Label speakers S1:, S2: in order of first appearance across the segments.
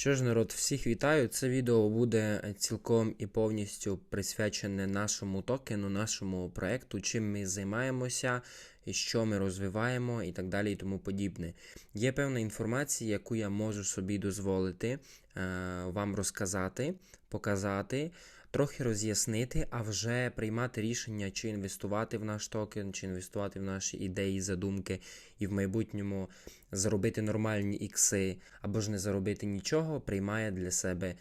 S1: Що ж, народ, всіх вітаю. Це відео буде цілком і повністю присвячене нашому токену, нашому проекту, чим ми займаємося, що ми розвиваємо і так далі, і тому подібне. Є певна інформація, яку я можу собі дозволити е, вам розказати, показати. Трохи роз'яснити, а вже приймати рішення, чи інвестувати в наш токен, чи інвестувати в наші ідеї, задумки, і в майбутньому заробити нормальні ікси, або ж не заробити нічого, приймає для себе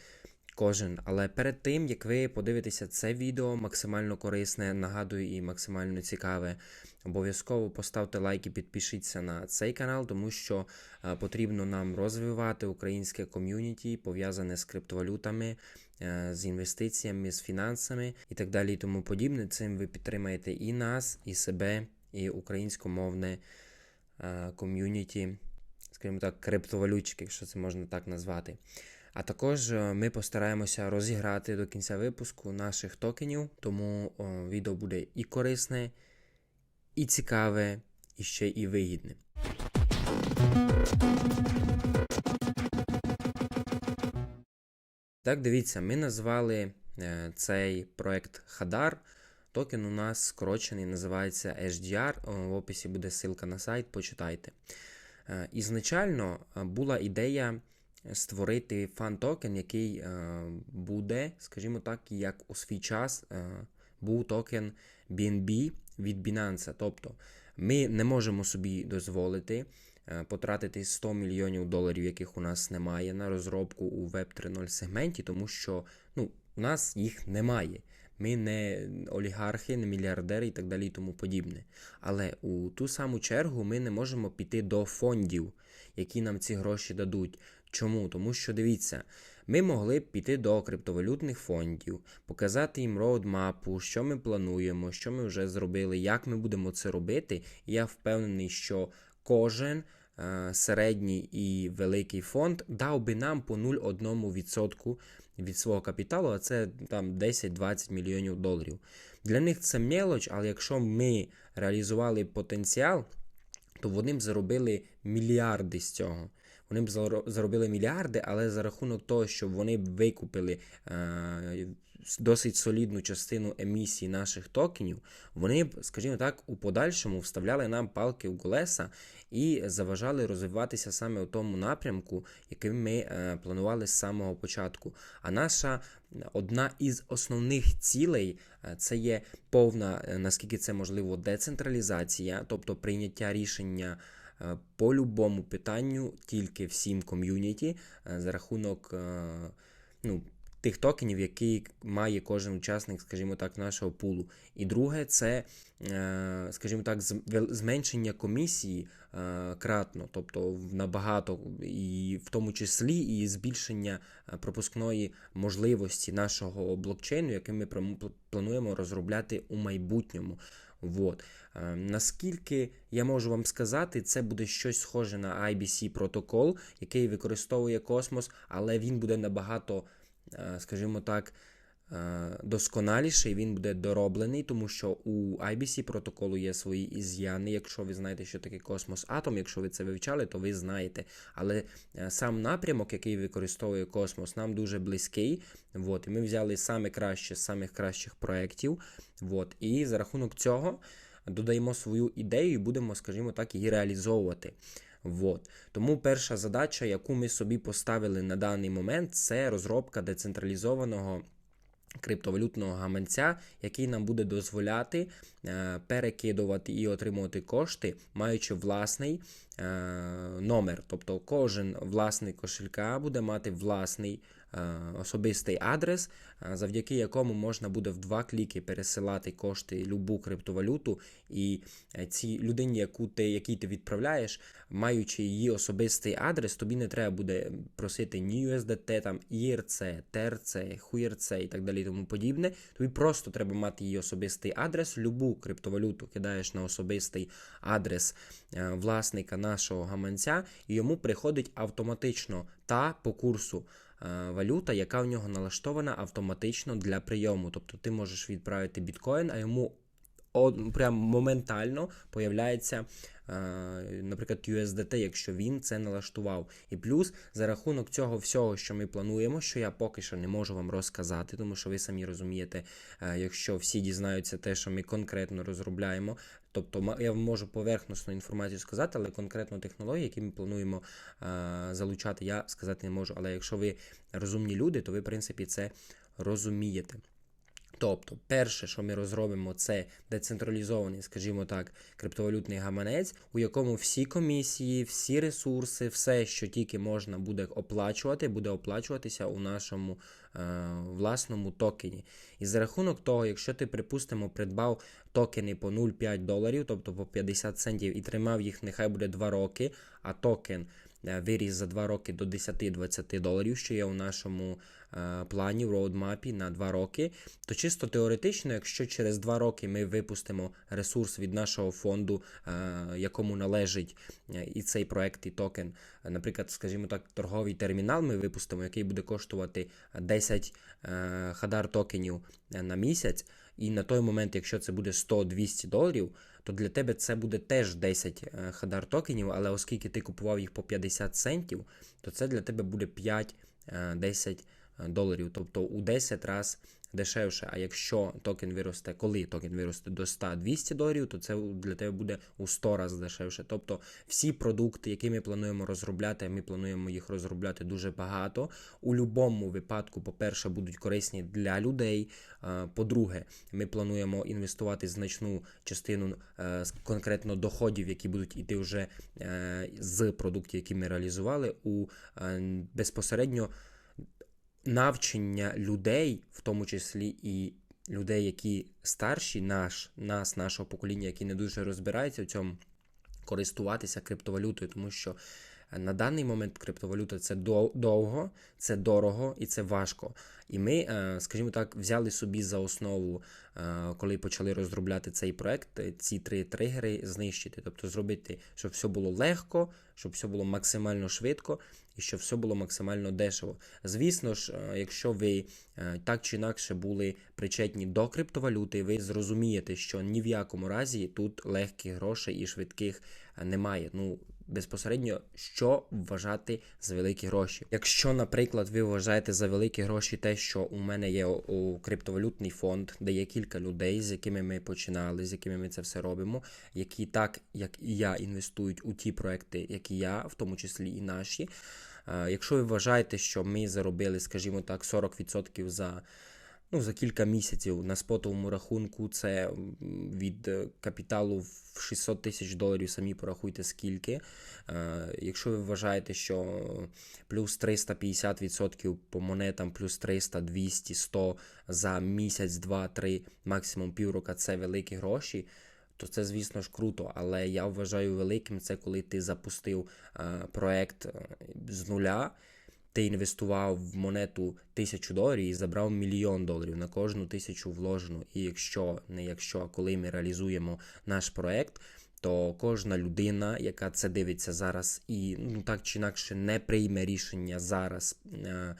S1: кожен. Але перед тим, як ви подивитеся це відео, максимально корисне, нагадую і максимально цікаве, обов'язково поставте лайк і підпишіться на цей канал, тому що е, потрібно нам розвивати українське ком'юніті, пов'язане з криптовалютами. е, З інвестиціями, з фінансами і так далі, і тому подібне. Цим ви підтримаєте і нас, і себе, і українськомовне е, ком'юніті, скажімо так, криптовалютчики, якщо це можна так назвати. А також ми постараємося розіграти до кінця випуску наших токенів, тому відео буде і корисне, і цікаве, і ще і вигідне. Так, дивіться, ми назвали е, цей проект Хадар. Токен у нас скорочений, називається HDR. В описі буде ссылка на сайт, почитайте. Е, Ізначально е, була ідея створити фан-токен, який буде, скажімо так, як у свій час був токен BNB від Binance. Тобто ми не можемо собі дозволити е, потратити 100 мільйонів доларів, яких у нас немає, на розробку у Web 3.0 сегменті, тому що ну, у нас їх немає. Ми не олігархи, не мільярдери і так далі і тому подібне. Але у ту саму чергу ми не можемо піти до фондів, які нам ці гроші дадуть. Чому? Тому що дивіться, ми могли б піти до криптовалютних фондів, показати їм роудмапу, що ми плануємо, що ми вже зробили, як ми будемо це робити. Я впевнений, що кожен е, середній і великий фонд дав би нам по 0,1% від свого капіталу, а це там 10-20 мільйонів доларів. Для них це мелоч, але якщо ми реалізували потенціал, то вони б заробили мільярди з цього. Вони б заро- заробили мільярди, але за рахунок того, що вони б викупили е, досить солідну частину емісії наших токенів, вони б, скажімо так, у подальшому вставляли нам палки в колеса і заважали розвиватися саме у тому напрямку, яким ми е, планували з самого початку. А наша одна із основних цілей е, це є повна, е, наскільки це можливо, децентралізація, тобто прийняття рішення. Е, По любому питанню тільки всім ком'юніті е, за рахунок е, ну, тих токенів, які має кожен учасник, скажімо так, нашого пулу. І друге, це, скажімо так, зменшення комісії кратно, тобто набагато, і в тому числі і збільшення пропускної можливості нашого блокчейну, який ми плануємо розробляти у майбутньому. Вот. Е, Наскільки я можу вам сказати, це буде щось схоже на IBC протокол, який використовує космос, але він буде набагато, е, скажімо так, досконаліший, він буде дороблений, тому що у IBC протоколу є свої із'яни. Якщо ви знаєте, що таке космос атом, якщо ви це вивчали, то ви знаєте. Але е, сам напрямок, який використовує космос, нам дуже близький. Вот, і ми взяли саме краще з самих кращих проєктів. Вот, і за рахунок цього додаємо свою ідею і будемо, скажімо так, її реалізовувати. Вот. Тому перша задача, яку ми собі поставили на даний момент, це розробка децентралізованого криптовалютного гаманця, який нам буде дозволяти е, перекидувати і отримувати кошти, маючи власний е, номер. Тобто кожен власник кошелька буде мати власний особистий адрес, е, завдяки якому можна буде в два кліки пересилати кошти любу криптовалюту, і е, цій людині, яку ти, якій ти відправляєш, маючи її особистий адрес, тобі не треба буде просити ні USDT, там IRC, TRC, HUIRC і так далі тому подібне. Тобі просто треба мати її особистий адрес, любу криптовалюту кидаєш на особистий адрес е, власника нашого гаманця, і йому приходить автоматично та по курсу е, валюта, яка в нього налаштована автоматично для прийому. Тобто ти можеш відправити біткоін, а йому прям моментально появляється е, наприклад, USDT, якщо він це налаштував. І плюс за рахунок цього всього, що ми плануємо, що я поки що не можу вам розказати, тому що ви самі розумієте, якщо всі дізнаються те, що ми конкретно розробляємо. Тобто я можу поверхностну інформацію сказати, але конкретно технології, які ми плануємо е, залучати, я сказати не можу. Але якщо ви розумні люди, то ви, в принципі, це розумієте. Тобто, перше, що ми розробимо, це децентралізований, скажімо так, криптовалютний гаманець, у якому всі комісії, всі ресурси, все, що тільки можна буде оплачувати, буде оплачуватися у нашому е, власному токені. І за рахунок того, якщо ти, припустимо, придбав токени по 0,5 доларів, тобто по 50 центів, і тримав їх, нехай буде 2 роки, а токен виріс за 2 роки до 10-20 доларів, що є у нашому е, плані, в роудмапі на 2 роки, то чисто теоретично, якщо через 2 роки ми випустимо ресурс від нашого фонду, е, якому належить е, і цей проект, і токен, е, наприклад, скажімо так, торговий термінал ми випустимо, який буде коштувати 10 е, хадар токенів е, на місяць, і на той момент, якщо це буде 100-200 доларів, то для тебе це буде теж 10 е, хадар токенів, але оскільки ти купував їх по 50 центів, то це для тебе буде 5-10 доларів, тобто у 10 разів дешевше. А якщо токен виросте, коли токен виросте до 100-200 доларів, то це для тебе буде у 100 разів дешевше. Тобто всі продукти, які ми плануємо розробляти, ми плануємо їх розробляти дуже багато. У будь-якому випадку, по-перше, будуть корисні для людей. По-друге, ми плануємо інвестувати значну частину е, конкретно доходів, які будуть йти вже е, з продуктів, які ми реалізували, у е, безпосередньо навчення людей, в тому числі і людей, які старші, наш, нас, нашого покоління, які не дуже розбираються в цьому, користуватися криптовалютою, тому що на даний момент криптовалюта це довго, це дорого і це важко. І ми, е, скажімо так, взяли собі за основу, е, коли почали розробляти цей проект, е, ці три тригери знищити, тобто зробити, щоб все було легко, щоб все було максимально швидко і щоб все було максимально дешево. Звісно ж, якщо ви так чи інакше були причетні до криптовалюти, ви зрозумієте, що ні в якому разі тут легких грошей і швидких немає. Ну, безпосередньо, що вважати за великі гроші. Якщо, наприклад, ви вважаєте за великі гроші те, що у мене є у- криптовалютний фонд, де є кілька людей, з якими ми починали, з якими ми це все робимо, які так, як і я, інвестують у ті проекти, які я, в тому числі і наші. Е, Якщо ви вважаєте, що ми заробили, скажімо так, 40% за, ну, за кілька місяців на спотовому рахунку, це від е, капіталу в 600 тисяч доларів, самі порахуйте скільки. Е, Якщо ви вважаєте, що плюс 350% по монетам, плюс 300, 200, 100 за місяць, 2, 3, максимум півроку це великі гроші то це, звісно ж, круто. Але я вважаю великим це коли ти запустив е, проект з нуля, ти інвестував в монету тисячу доларів і забрав мільйон доларів на кожну тисячу вложену. І якщо не якщо, а коли ми реалізуємо наш проект. То кожна людина, яка це дивиться зараз, і ну так чи інакше не прийме рішення зараз е,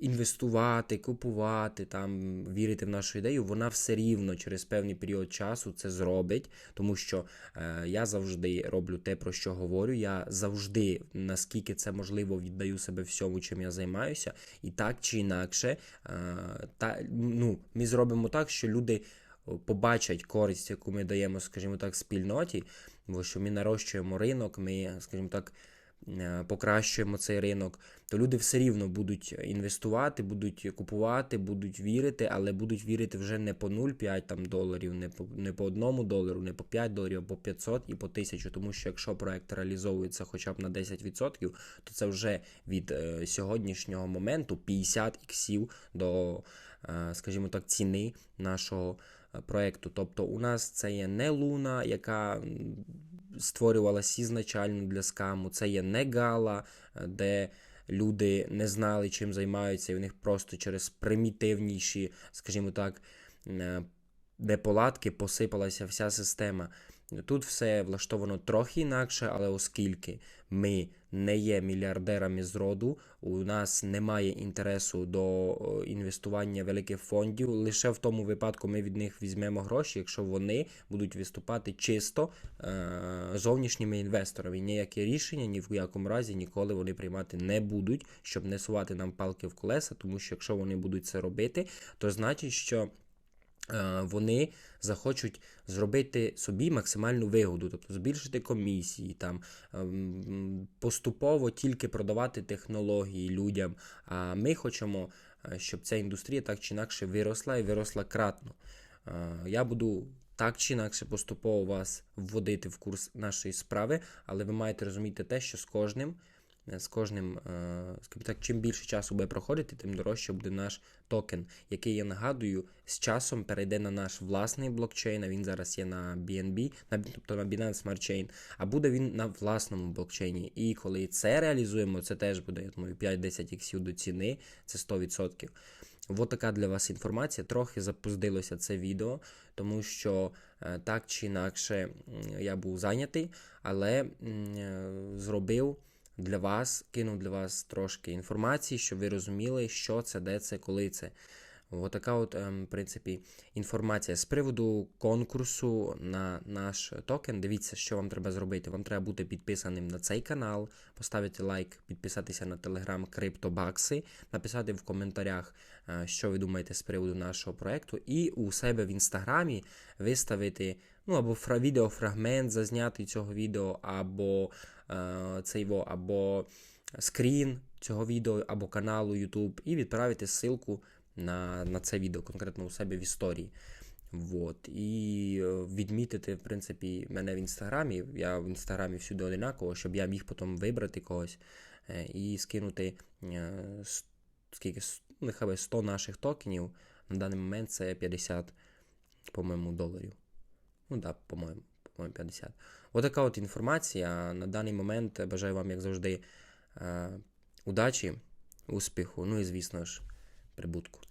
S1: інвестувати, купувати, там, вірити в нашу ідею, вона все рівно через певний період часу це зробить, тому що е, я завжди роблю те, про що говорю. Я завжди, наскільки це можливо, віддаю себе всьому, чим я займаюся, і так чи інакше, е, та, ну, ми зробимо так, що люди. Побачать користь, яку ми даємо, скажімо так, спільноті, бо що ми нарощуємо ринок, ми, скажімо так, покращуємо цей ринок, то люди все рівно будуть інвестувати, будуть купувати, будуть вірити, але будуть вірити вже не по 0,5 там доларів, не по не по одному долару, не по 5 доларів, а по 500 і по 1000. Тому що якщо проект реалізовується хоча б на 10%, то це вже від е, сьогоднішнього моменту 50 іксів до, е, скажімо так, ціни нашого е, проекту. Тобто у нас це є не луна, яка створювалася ізначально для скаму, це є не гала, е, де люди не знали, чим займаються, і в них просто через примітивніші, скажімо так, неполадки посипалася вся система. Тут все влаштовано трохи інакше, але оскільки ми не є мільярдерами з роду, у нас немає інтересу до інвестування великих фондів. Лише в тому випадку ми від них візьмемо гроші, якщо вони будуть виступати чисто е- зовнішніми інвесторами. Ніякі рішення ні в якому разі ніколи вони приймати не будуть, щоб не сувати нам палки в колеса, тому що якщо вони будуть це робити, то значить, що вони захочуть зробити собі максимальну вигоду, тобто збільшити комісії, там ем, поступово тільки продавати технології людям. А ми хочемо, е, щоб ця індустрія так чи інакше виросла і виросла кратно. Е, Я буду так чи інакше поступово вас вводити в курс нашої справи, але ви маєте розуміти те, що з кожним. Е, З кожним, е, скажімо так, чим більше часу буде проходити, тим дорожче буде наш токен, який я нагадую, з часом перейде на наш власний блокчейн. А він зараз є на BNB, тобто на Binance Smart Chain, а буде він на власному блокчейні. І коли це реалізуємо, це теж буде, я думаю, 5-10 іксів до ціни, це 100%. От така для вас інформація. Трохи запуздилося це відео, тому що е, так чи інакше я був зайнятий, але зробив для вас, кинув для вас трошки інформації, щоб ви розуміли, що це, де це, коли це. Отака от, в принципі, інформація з приводу конкурсу на наш токен. Дивіться, що вам треба зробити. Вам треба бути підписаним на цей канал, поставити лайк, підписатися на телеграм Криптобакси, написати в коментарях, е, що ви думаєте з приводу нашого проекту, і у себе в інстаграмі виставити ну, або відеофрагмент зазнятий цього відео, або е, цей во, або скрін цього відео, або каналу YouTube, і відправити ссылку на, на це відео, конкретно у себе в історії. Вот. І е, відмітити, в принципі, мене в інстаграмі. Я в інстаграмі всюди одинаково, щоб я міг потім вибрати когось е, і скинути е, скільки, нехай би 100 наших токенів. На даний момент це 50, по-моєму, доларів. Ну так, да, по-моєму, по-моєму, 50. Отака от інформація. На даний момент бажаю вам, як завжди, удачі, успіху, ну і, звісно ж, прибутку.